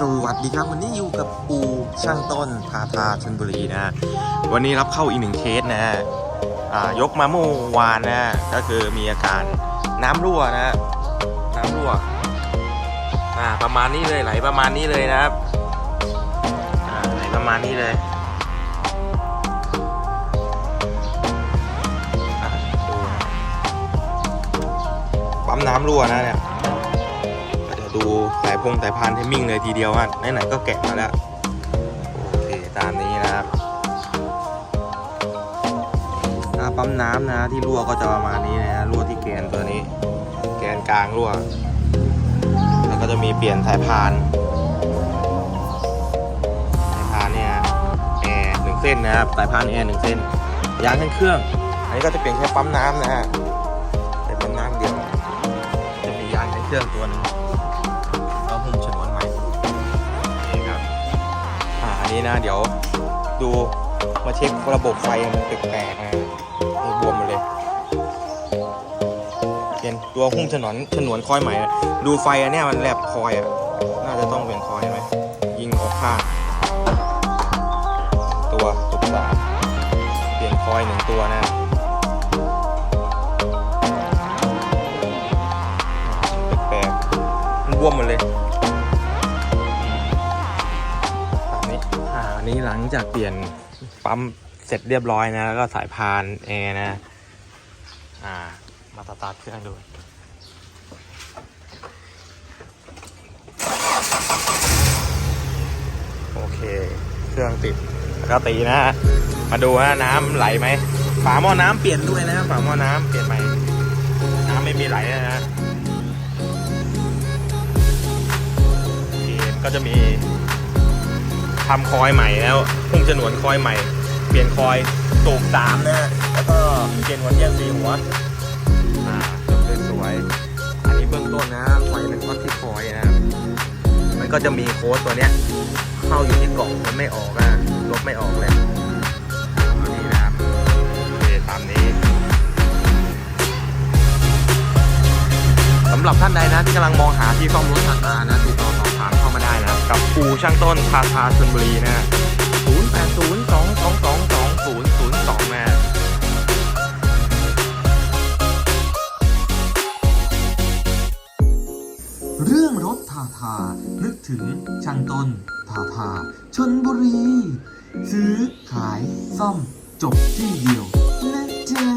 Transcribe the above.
สวัสดีครับ วันนี้อยู่กับปูช่างต้นทาทาชนบุรีนะ วันนี้รับเข้าอีกหนึ่งเคสนะฮะยกมาเมื่อวานนะ ก็คือมีอาการน้ำรั่วนะ น้ำรั่วอ่าประมาณนี้เลยไหลประมาณนี้เลยนะครับอ่าไหลประมาณนี้เลยปั๊มน้ำรั่วนะเนี่ย ดูสายพงสายพานเทมมิ่งเลยทีเดียวอะไหนๆก็แกะมาแล้ว โอเค ตามนี้นะครับปั๊มน้ำนะที่รั่วก็จะประมาณนี้นะรั่วที่แกนตัวนี้ แกนกลางรั่ว แล้วก็จะมีเปลี่ยนสายพานสายพานเนี่ยแอร์หนึ่งเส้นนะครับสายพานแอร์หนึ่งเส้นยางเครื่อง อันนี้ก็จะเปลี่ยนแค่ปั๊มน้ำนะฮะแต่ปั๊มน้ำเดียวจะมียางเครื่องตัวหนึง ฉนวนใหม่นี่ครับอ่าอันนี้นะเดี๋ยวดูมาเช็คระบบไฟมันแปลกๆนะนี่บวมหมดเลยเป็นตัวหุ้มฉนวนฉนวนคอยใหม่ดูไฟอันเนี้ยมันแลบคอยอะน่าจะต้องเป็นคอยไหมยิงออกข้างตัวตุกสาเปลี่ยนคอยหนึ่งตัวนะ บวมหมดเลยนี้อ่าอันนี้หลังจากเปลี่ยนปั๊มเสร็จเรียบร้อยนะ แล้วก็สายพานแอร์นะ อ่า มาสตาร์ทเครื่องดูโอเค เครื่องติดแล้วก็ตีนะฮะมาดูว่าน้ำไหลไหมฝาหม้อน้ำเปลี่ยนด้วยนะฝาหม้อน้ำเปลี่ยนใหม่ น้ำไม่มีไหลนะฮะ ก็จะมีทำคอยใหม่แล้วพุ่งฉนวนคอยใหม่ เปลี่ยนคอยตูกสามนะแล้วก็เปลี่ยนหัวเทียนสีหัวอ่าสวยๆอันนี้เบื้องต้นนะไฟเป็นพลาสติคอยนะมันก็จะมีโค้ดตัวเนี้ยเข้าอยู่ที่กล่องมันไม่ออกอะลบไม่ออกเลยอันนี้นะครับโอเคตามนี้สำหรับท่านใดนะที่กำลังมองหาที่ซ่อมรถทาทานะติดต่อสอบ กับอูช่างต้นทาทาชลบุรีนะ0 8 0 2 2 2 2 0 0 2นะเรื่องรถทาทา นึกถึงช่างต้นทาทาชนบุรี ซื้อขายซ่อมจบที่เดียวนะจ๊ะ